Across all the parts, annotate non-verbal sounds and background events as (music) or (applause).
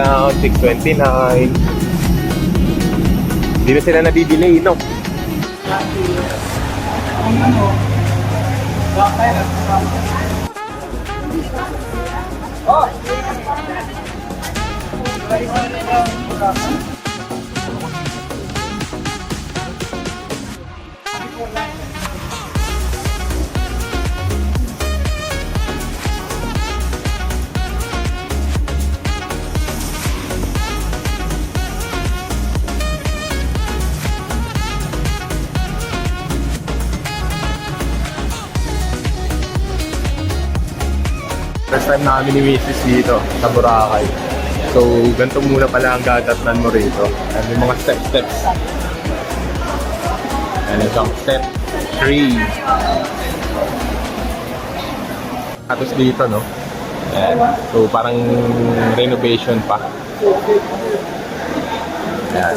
Touchdown, 629. Hindi na sila nadidelay, no? First time na kami ni Mrs. dito sa Boracay. So, ganito muna pala ang gadatnan mo rito. Ayan, yung mga step-steps. Ayan, isang step 3. Tapos dito, no? Ayan. So, parang renovation pa. Ayan.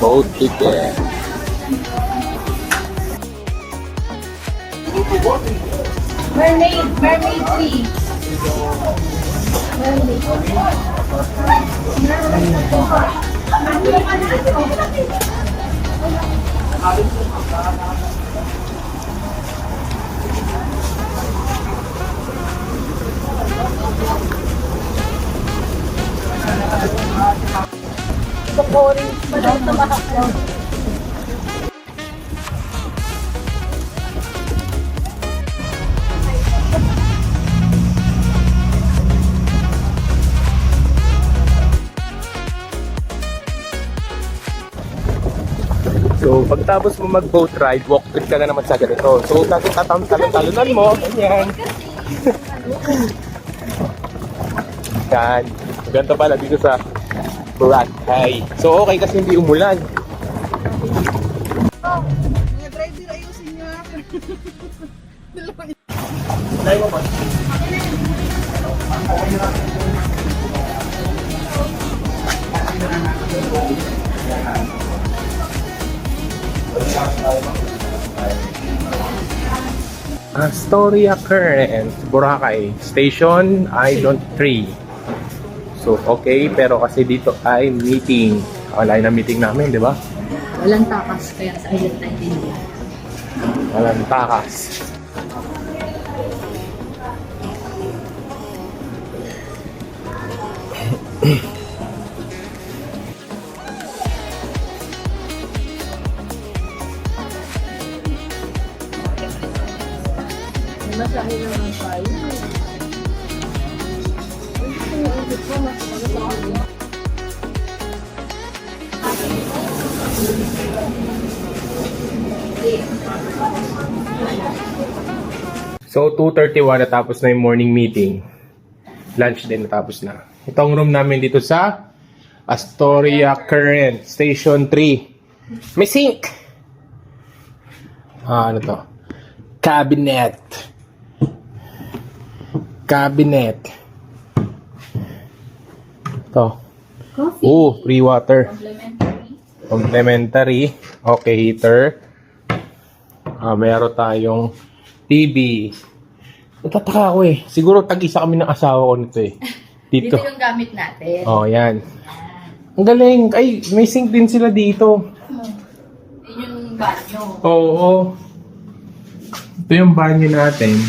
Boat ticket. Mermaid, mermaid tea. Pokori, madami tumahak lang. So, pagtapos mo mag-boat ride, walk trip ka na naman sa ganito. So, tapos tatalon-talunan mo, ganyan. (laughs) Yan. Ganito pala dito sa Boracay. So, okay kasi hindi umulan. Mga driver, ayusin nyo ah. Astoria Current, Boracay, Station Idol 3. So, okay, pero kasi dito ay meeting. Wala na meeting namin, di ba? Walang takas, kaya sa island tayo din. Walang takas. Masahe So, 2.31 natapos na yung morning meeting. Lunch din natapos na. Itong room namin dito sa Astoria Current, Station 3. May sink! Ah, ano to? Cabinet. Cabinet. To. Coffee. Oh, free water. Complimentary. Complimentary. Okay, heater. Ah, meron tayong TV. Natataka ako eh. Siguro tag-isa kami ng asawa ko nito eh. (laughs) Dito Dito. yung gamit natin. Oh, yan. Ang galing. Ay, may sink din sila dito. Yun yung banyo. Oo. oo. Ito yung banyo natin.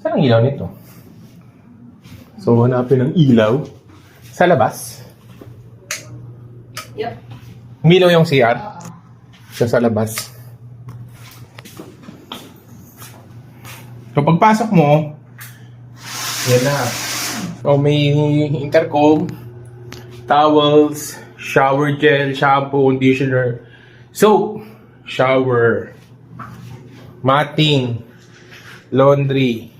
Saan ang ilaw nito? So, hanapin ng ilaw. Sa labas. Yup. Milaw yung CR. Oo. Siya sa labas. So, pagpasok mo, yan na. So, may intercom, towels, shower gel, shampoo, conditioner, soap, shower, matting, laundry,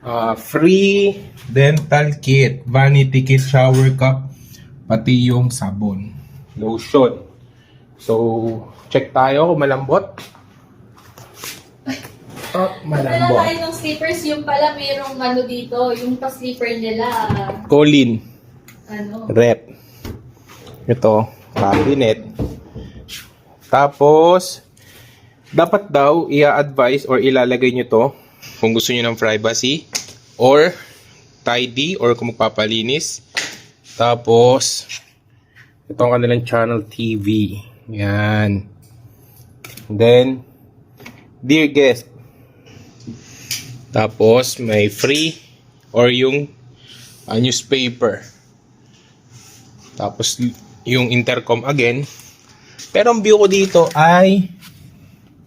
uh, free dental kit, vanity kit, shower cup, pati yung sabon, lotion. So, check tayo kung malambot. Oh, Wala malambot. tayo ng slippers, yung pala mayroong ano dito, yung pa-slipper nila, Colin. ano, rep. Ito, cabinet. Tapos, dapat daw i-advise or ilalagay nyo to kung gusto nyo ng privacy or tidy or kung magpapalinis. Tapos, ito ang kanilang channel TV. Yan. Then, dear guest. Tapos, may free or yung ah, newspaper. Tapos, yung intercom again. Pero ang view ko dito ay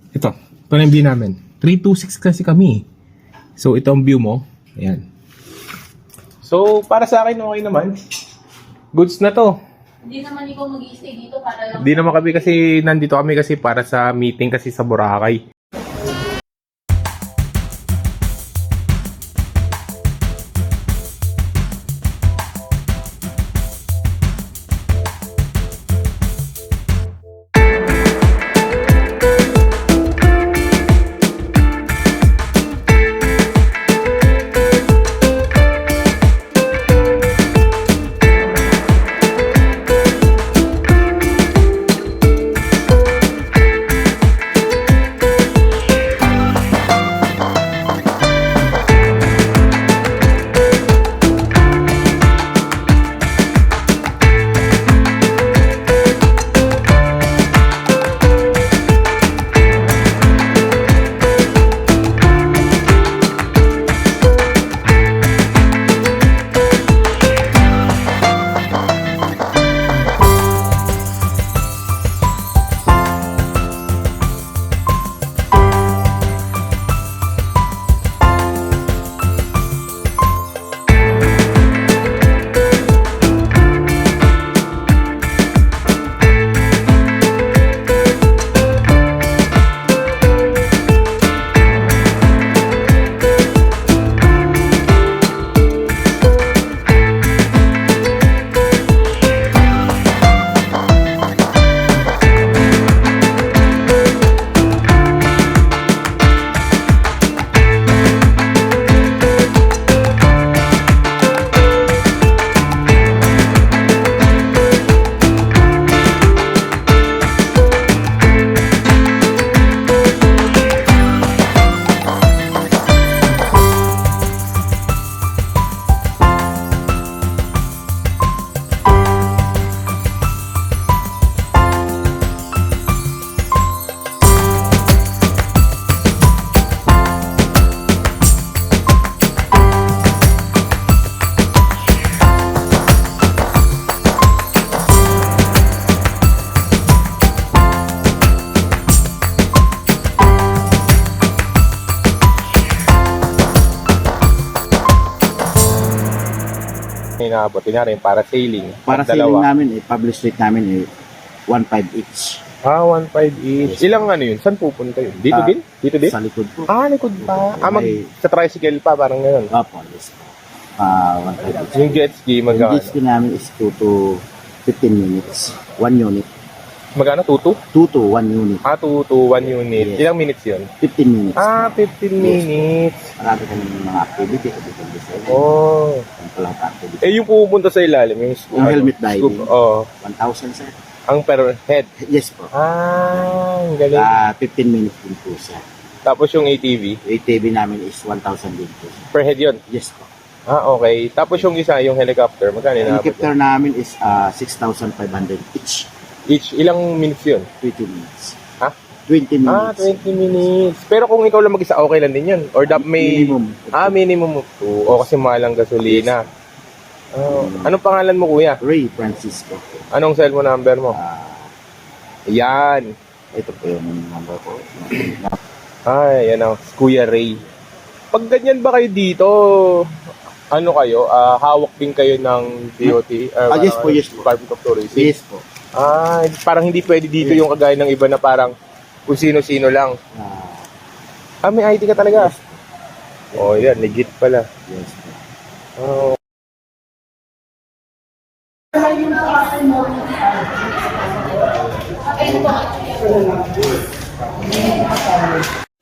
ito. Ito na yung view namin. 326 kasi kami. So, ito ang view mo. Ayan. So, para sa akin, okay naman. Goods na to. Hindi naman ikaw mag-i-stay dito para lang. Hindi naman kami kasi, nandito kami kasi para sa meeting kasi sa Boracay. Inaabot na rin para sailing. Para sa ilang namin, eh, publish rate namin eh, 1.5 each. Ah, 1.5 each. Ilang ano yun? Saan pupunta yun? Dito Ah, din? Dito din? Sa likod po. Ah, likod pa. Ah, mag, May- sa tricycle pa, parang gano'n. Opo, yes po. Ah, 1.5 each. Yung jet ski, Yung magkano? jet ski namin is 2 to 15 minutes. 1 unit. Magkano? 2 2 to 1 unit. Ah, 2 to 1 unit. Yes. Ilang minutes yun? 15 minutes. Ah, 15 minutes. Marami kami mga activity. Depende sa inyo. Oh. Ang palang activity. Eh, yung pupunta sa ilalim, yung scoop. Yung helmet diving. Oo. 1,000 sir. ang per head. Yes po. Ah, ang galing. Ah, 15 minutes din po siya. Tapos yung ATV, ATV namin is 1,000 din po. siya. per head yun. Yes po. Ah, okay. Tapos yung isa, yung helicopter, magkano na helicopter namin is ah, 6,500 each. Each, ilang minutes yun? 20 minutes. Ha? 20 Ah, minutes. 20 minutes. Pero kung ikaw lang mag-isa, okay lang din yun. Or dapat may... Minimum. Ah, minimum of two. O kasi mahal ang gasolina. Oh. Anong pangalan mo, kuya? Ray Francisco. Anong cellphone number mo? Ah, Yan. ito po yung number ko. Ay, yan ang Kuya Ray. Pag ganyan ba kayo dito, ano kayo, ah, hawak din kayo ng DOT? Ah, yes po, yes po. Department of Tourism? Yes po. Ah, parang hindi pwede dito yung kagaya ng iba na parang kung sino-sino lang. Ah, Ah, may ID ka talaga? Oh, yan, legit pala. yes po. Oh.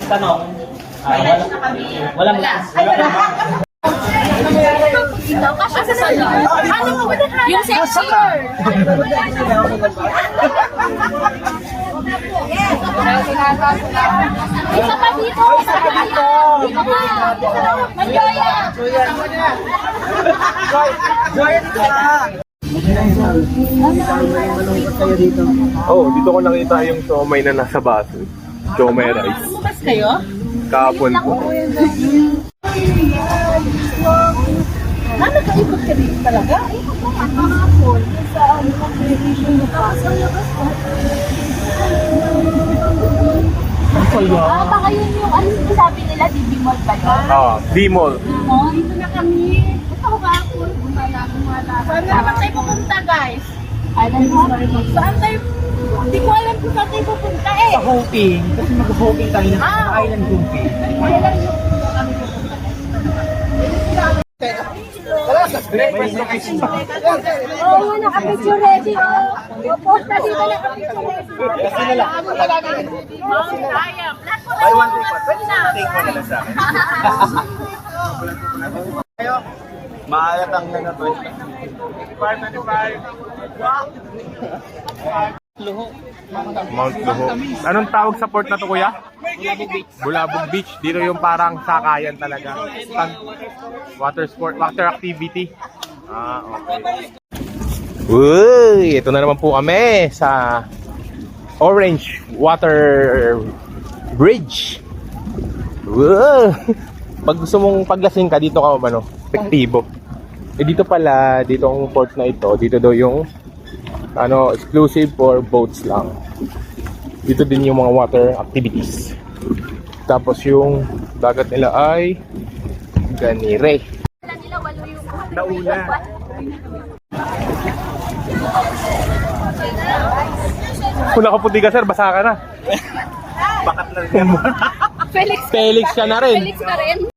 Tanong, ah, wala, walang, wala, (laughs) Ikaw kasi sa sa'yo. Ano mo Yung sexier. Isa pa dito. Isa pa dito. Dito ka. Manjoya. Oh, dito ko nakita yung siomay na nasa baso. Siomay rice. Bukas kayo? Kahapon po. Ano ka ikot ka dito talaga? Ikot ko nga kahapon. Sa ano, competition na pa. Sa labas ko. Ah, baka yun yung ano yung sabi nila, DB Mall ba yun? Ah, D-Mall. Oo, dito na kami. Ito ko kahapon. Gumala, gumala. Saan naman tayo pupunta, guys? Alam mo? Saan tayo? Hindi ko alam kung saan tayo pupunta eh. sa hoping, kasi mag-hoping tayo ng Ah. island hoping. Kailan yung kami pupunta? Oo, oh, nakapicture ready. Oh. Opo, dito nakapicture ready. Kasi na lang. Kaya. Buy one, take one. Pwede na. Take one na lang sa akin. Maalat ang nana 25. 25. Luho. Mount Luho. Anong tawag sa port na to kuya? Bulabog Beach. Bulabog Beach. Dito yung parang sakayan talaga. Pag water sport, water activity. Ah, okay. Uy, ito na naman po kami sa Orange Water Bridge. Uy, (laughs) pag gusto mong paglasing ka, dito ka ano, efektibo. Eh dito pala, dito ang port na ito, dito daw yung ano, exclusive for boats lang. Dito din yung mga water activities. Tapos yung dagat nila ay ganire. Nauna. Kung nakaputi ka sir, basa ka na. Bakat na rin. Felix. (laughs) Felix ka na rin. Felix ka rin.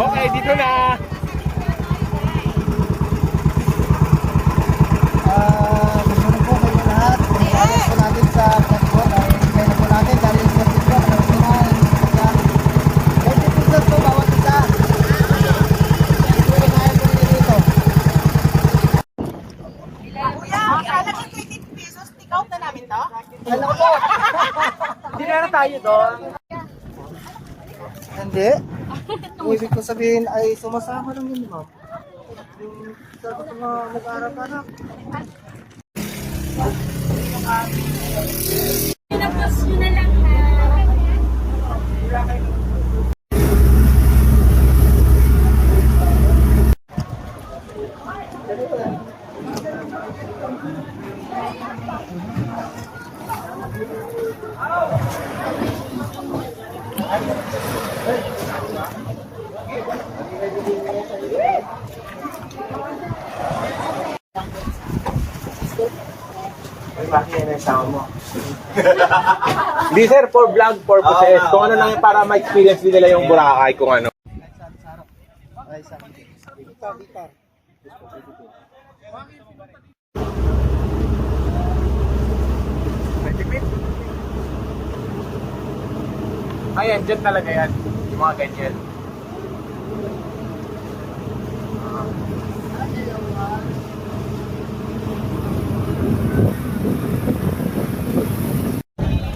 Okay, dito na. Ah, gusto na po kayo lahat. Pagkakas po natin sa platform. Ay, kaya na po natin dahil sa platform. Ay, kinain. Kaya 20 pesos po bawat isa. Pwede kaya po nyo dito. Alam ko. Hindi na tayo doon. Hindi. Kung ibig ko sabihin ay sumasama lang yun, ma'am. Yung sabi ko nga nag-aaral-aral. Pinapos nyo na lang ha. Hindi (laughs) sir, for vlog purposes. Kung ano lang para ma-experience din nila yung Boracay kung ano. Ay, sa Dito, dito. Ayan, dyan talaga yan. Yung mga ganyan.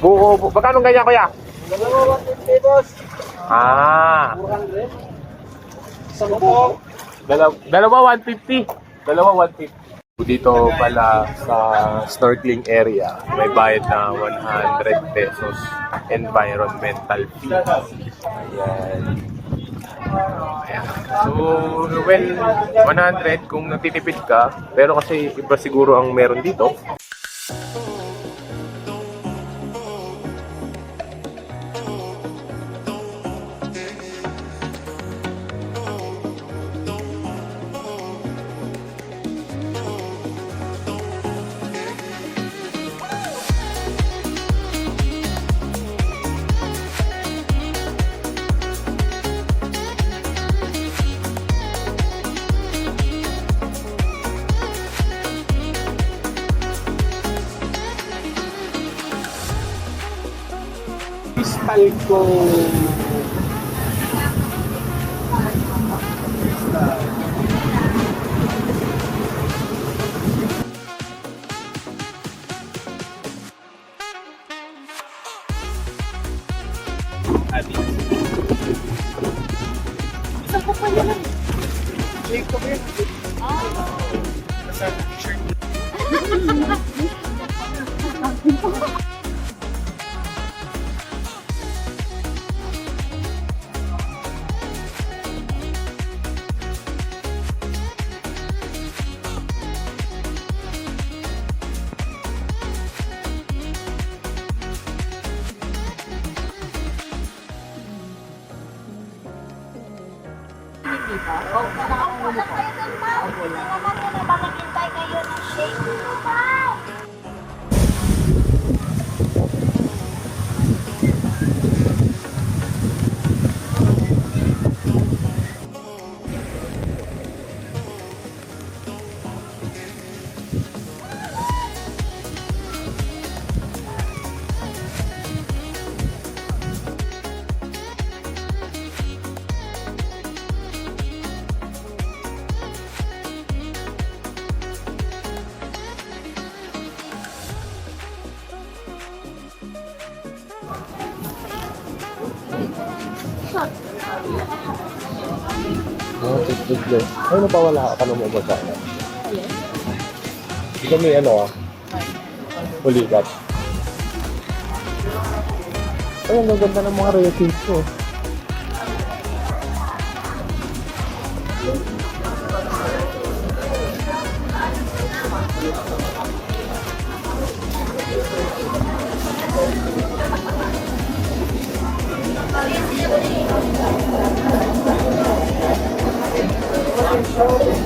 Buo, bu Magkano ganyan kuya? Dalawa, 150 boss. Ah, 400. Sa po. dalawa, dalawa 150. Dalawa 150. Dito pala sa snorkeling area, may bayad na 100 pesos environmental fee. Ayan. Ayan. So, well, 100 kung nagtitipid ka, pero kasi iba siguro ang meron dito. 这个 Opo, nakakumuha. Opo, nakakumuha. Nakakumuha. Nakakumuha. Nakakumuha. Nakakumuha. Nakakumuha. Nakakumuha. Nakakumuha. Nakakumuha. Nakakumuha. Nakakumuha. Nakakumuha. Nakakumuha. Nakakumuha. Nakakumuha. Nakakumuha. Nakakumuha. Nakakumuha. Nakakumuha. Waitlist. Ay, ano napawala ka. Tanong mo ba sa akin? Ikaw may ano ah? Ulikat. Ay, ang gaganda ng mga ratings ko. Thank you. show.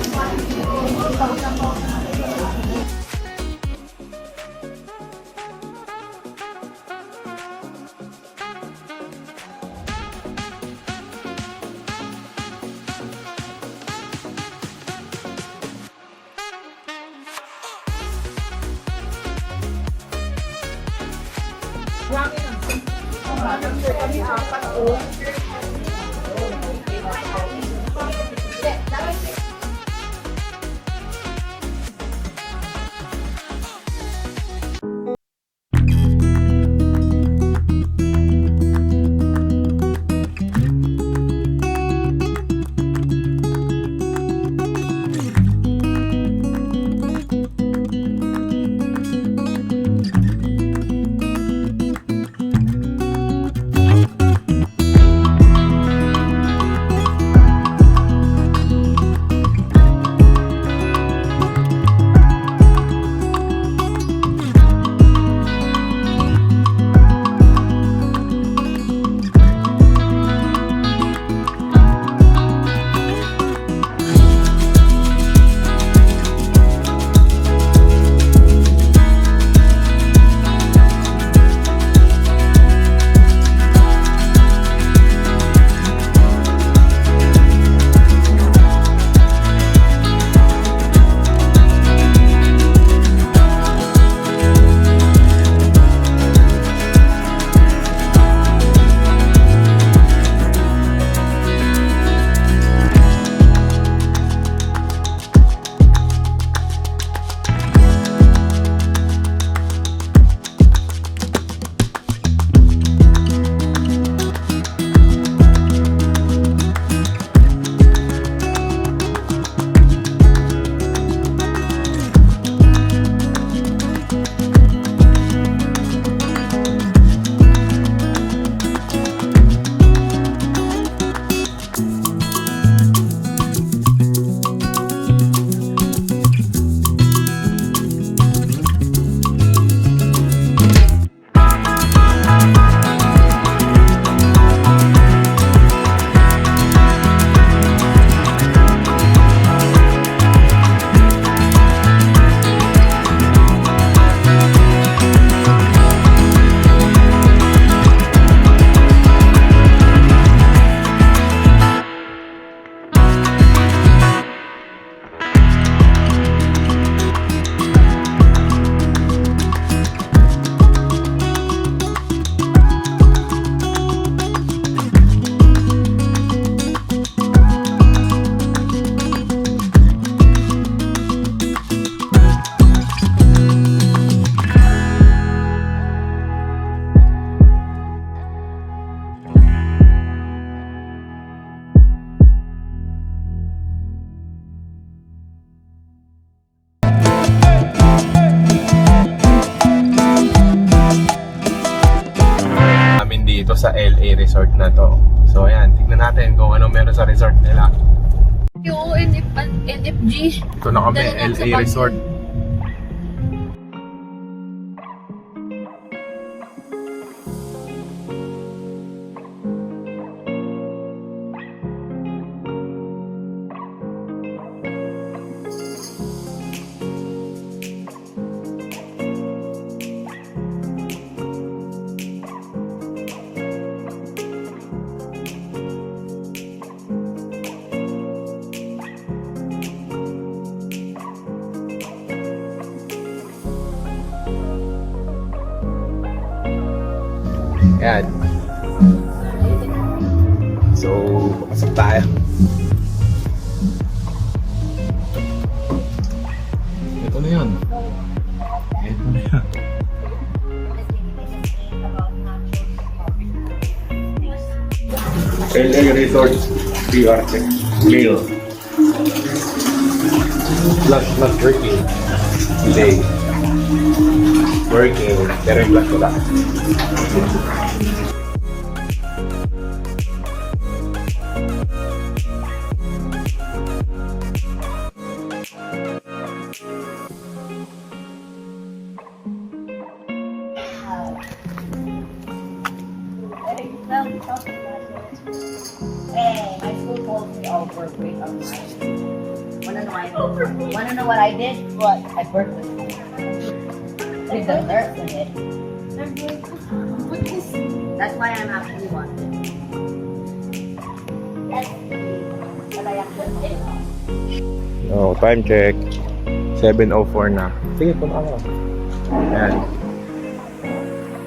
Resort na to. So ayan, tignan natin kung ano meron sa resort nila. Yung NF, NFG. Ito na kami, LA resort. Ayan. LA Resort VR check. Meal. Plus, plus working. Day. Working. Pero yung plus wala. Hey, That's why I'm actually wanted. That's what I actually did. Oh, time check. 7.04 na. Sige, pumunta ka. Ayan.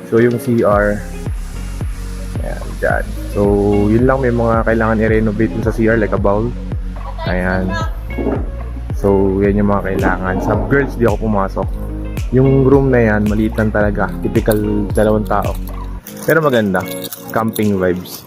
So, yung CR. Ayan, dyan. So, yun lang. May mga kailangan i-renovate sa CR, like a bowl. Ayan. So, yan yung mga kailangan. Sa girls, di ako pumasok. Yung room na yan, maliit lang talaga. Typical dalawang tao. Pero maganda. Camping vibes.